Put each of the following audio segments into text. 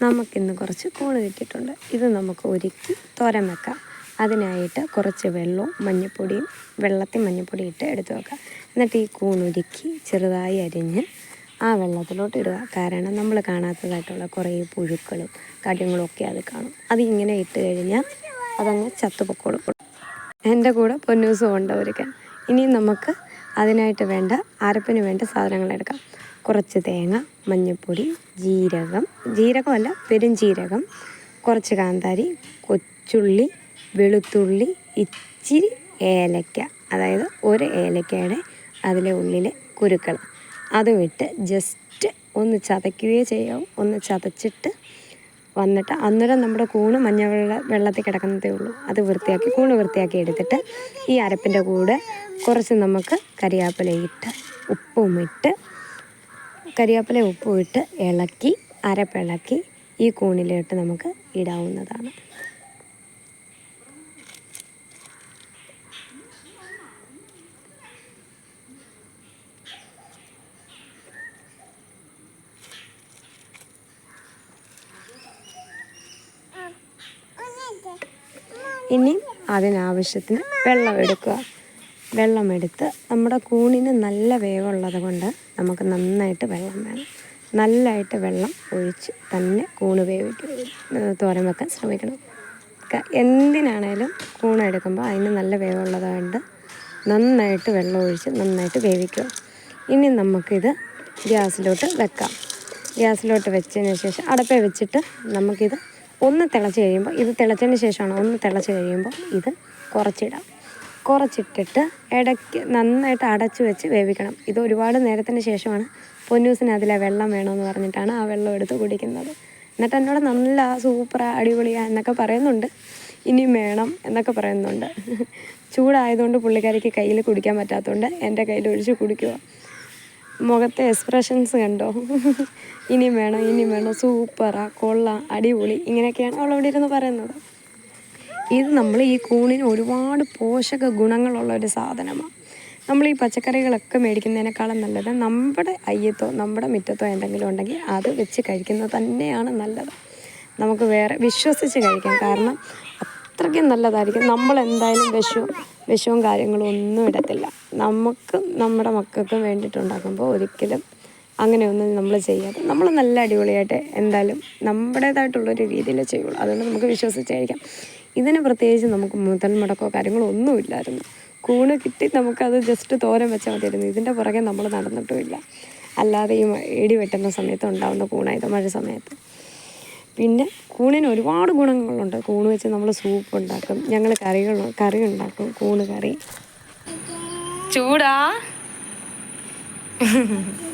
നമുക്കിന്ന് കുറച്ച് കൂണ് കിട്ടിയിട്ടുണ്ട്. ഇത് നമുക്ക് ഒരുക്കി തോരൻ വെക്കാം. അതിനായിട്ട് കുറച്ച് വെള്ളവും മഞ്ഞപ്പൊടിയും വെള്ളത്തിൽ മഞ്ഞൾപ്പൊടി ഇട്ട് എടുത്ത് വെക്കാം. എന്നിട്ട് ഈ കൂൺ ഒരുക്കി ചെറുതായി അരിഞ്ഞ് ആ വെള്ളത്തിലോട്ട് ഇടുക. കാരണം നമ്മൾ കാണാത്തതായിട്ടുള്ള കുറേ പുഴുക്കളും കാര്യങ്ങളും ഒക്കെ അത് കാണും. അത് ഇങ്ങനെ ഇട്ട് കഴിഞ്ഞാൽ അതങ്ങ് ചത്തുപൊക്കോളും. എന്റെ കൂടെ പൊന്നൂസും ഉണ്ട് ഒരുക്കാൻ ഇനി നമുക്ക് അതിനായിട്ട് വേണ്ട അരപ്പിന് വേണ്ട സാധനങ്ങൾ എടുക്കാം. കുറച്ച് തേങ്ങ മഞ്ഞൾപ്പൊടി ജീരകം. ജീരകമല്ല പെരുംജീരകം കുറച്ച് കാന്താരി കൊച്ചുള്ളി വെളുത്തുള്ളി ഇച്ചിരി ഏലക്ക. അതായത് ഒരു ഏലക്കയുടെ അതിലെ ഉള്ളിലെ കുരുക്കൾ. അതും ഇട്ട് ജസ്റ്റ് ഒന്ന് ചതയ്ക്കുകയോ ചെയ്യാവും. ഒന്ന് ചതച്ചിട്ട് വന്നിട്ട് അന്നേരം നമ്മുടെ കൂണ് മഞ്ഞ വെള്ള വെള്ളത്തിൽ കിടക്കുന്നതേ ഉള്ളൂ. അത് വൃത്തിയാക്കി കൂണ് വൃത്തിയാക്കി എടുത്തിട്ട് ഈ അരപ്പിന്റെ കൂടെ കുറച്ച് നമുക്ക് കറിവേപ്പില ഇട്ട് ഉപ്പും ഇട്ട് കരിയാപ്പില ഉപ്പും ഇട്ട് ഇളക്കി അരപ്പിളക്കി ഈ കൂണിലിട്ട് നമുക്ക് ഇടാവുന്നതാണ്. ഇനി അതിനാവശ്യത്തിന് വെള്ളം എടുക്കുക. വെള്ളമെടുത്ത് നമ്മുടെ കൂണിന് നല്ല വേവുള്ളത് കൊണ്ട് നമുക്ക് നന്നായിട്ട് വെള്ളം വേണം. നല്ലതായിട്ട് വെള്ളം ഒഴിച്ച് തന്നെ കൂണ് വേവിക്കുക തോരൻ വെക്കാൻ ശ്രമിക്കണം. എന്തിനാണേലും കൂണ് എടുക്കുമ്പോൾ അതിന് നല്ല വേവുള്ളത് കൊണ്ട് നന്നായിട്ട് വെള്ളം ഒഴിച്ച് നന്നായിട്ട് വേവിക്കുക ഇനി നമുക്കിത് ഗ്യാസിലോട്ട് വെക്കാം. ഗ്യാസിലോട്ട് വെച്ചതിന് ശേഷം അടപ്പേ വെച്ചിട്ട് നമുക്കിത് ഒന്ന് തിളച്ച് കഴിയുമ്പോൾ ഇത് തിളച്ചതിന് ശേഷമാണ് ഒന്ന് തിളച്ച് കഴിയുമ്പോൾ ഇത് കുറച്ചിടാം. കുറച്ചിട്ടിട്ട് ഇടയ്ക്ക് നന്നായിട്ട് അടച്ചു വെച്ച് വേവിക്കണം. ഇത് ഒരുപാട് നേരത്തിന് ശേഷമാണ് പൊന്നൂസിന് അതിലെ വെള്ളം വേണമെന്ന് പറഞ്ഞിട്ടാണ് ആ വെള്ളം എടുത്ത് കുടിക്കുന്നത്. എന്നിട്ട് എന്നോട് നല്ല സൂപ്പർ അടിപൊളിയാ എന്നൊക്കെ പറയുന്നുണ്ട്. ഇനിയും വേണം എന്നൊക്കെ പറയുന്നുണ്ട്. ചൂടായതുകൊണ്ട് പുള്ളിക്കാരിക്ക് കയ്യിൽ കുടിക്കാൻ പറ്റാത്തതുകൊണ്ട് എന്റെ കയ്യിൽ ഒഴിച്ച് കുടിക്കുക. മുഖത്തെ എക്സ്പ്രഷൻസ് കണ്ടോ? ഇനിയും വേണം ഇനിയും വേണം. സൂപ്പറാ കൊള്ളാം അടിപൊളി. ഇങ്ങനെയൊക്കെയാണ് അവളവിടെ ഇരുന്ന് പറയുന്നത്. ഇത് നമ്മൾ ഈ കൂണിന് ഒരുപാട് പോഷക ഗുണങ്ങളുള്ള ഒരു സാധനമാണ്. നമ്മൾ ഈ പച്ചക്കറികളൊക്കെ മേടിക്കുന്നതിനേക്കാളും നല്ലത് നമ്മുടെ അയ്യത്തോ നമ്മുടെ മുറ്റത്തോ എന്തെങ്കിലും ഉണ്ടെങ്കിൽ അത് വെച്ച് കഴിക്കുന്നത് തന്നെയാണ് നല്ലത്. നമുക്ക് വേറെ വിശ്വസിച്ച് കഴിക്കാം. കാരണം അത്രയ്ക്കും നല്ലതായിരിക്കും. നമ്മൾ എന്തായാലും വിഷവും വിഷവും കാര്യങ്ങളും ഒന്നും ഇടത്തില്ല. നമുക്ക് നമ്മുടെ മക്കൾക്കും വേണ്ടിയിട്ടുണ്ടാക്കുമ്പോൾ ഒരിക്കലും അങ്ങനെയൊന്നും നമ്മൾ ചെയ്യാതെ നമ്മൾ നല്ല അടിപൊളിയായിട്ട് എന്തായാലും നമ്മുടേതായിട്ടുള്ളൊരു രീതിയിൽ ചെയ്യുള്ളൂ. അതുകൊണ്ട് നമുക്ക് വിശ്വസിച്ച് കഴിക്കാം. ഇതിന് പ്രത്യേകിച്ച് നമുക്ക് മുതൽ മുടക്കോ കാര്യങ്ങളോ ഒന്നുമില്ലായിരുന്നു. കൂണ് കിട്ടി നമുക്കത് ജസ്റ്റ് തോരൻ വെച്ചാൽ മതിയായിരുന്നു. ഇതിന്റെ പുറകെ നമ്മൾ നടന്നിട്ടുമില്ല. അല്ലാതെ ഈ ഇടി വെട്ടുന്ന സമയത്ത് ഉണ്ടാകുന്ന കൂണായത് മഴ സമയത്ത്. പിന്നെ കൂണിന് ഒരുപാട് ഗുണങ്ങളുണ്ട്. കൂണ് വെച്ച് നമ്മൾ സൂപ്പ് ഉണ്ടാക്കും. ഞങ്ങൾ കറികൾ കറി ഉണ്ടാക്കും. കൂണ് കറി. ചൂടാ.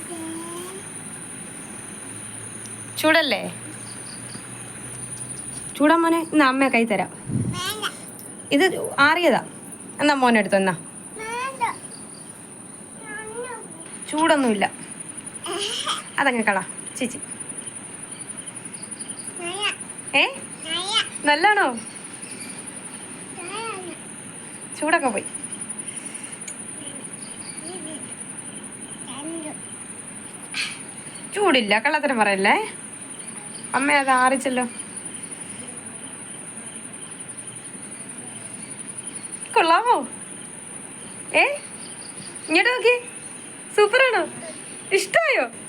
ചൂടല്ലേ? ചൂടാ മോനെ എന്നാ അമ്മ കൈ തരാം. ഇത് ആറിയതാ. എന്നാ മോനെ എടുത്തു എന്നാ. ചൂടൊന്നുമില്ല. അതങ്ങ് കള. ചേച്ചി. ഏ? നല്ലാണോ? ചൂടൊക്കെ പോയി. ചൂടില്ല കള്ളത്തരം പറയല്ലേ? അമ്മ അത് ആറിച്ചല്ലോ. കൊള്ളാമോ? ഏ? ഇങ്ങോട്ട് നോക്കി. സൂപ്പറാണോ? ഇഷ്ടമായോ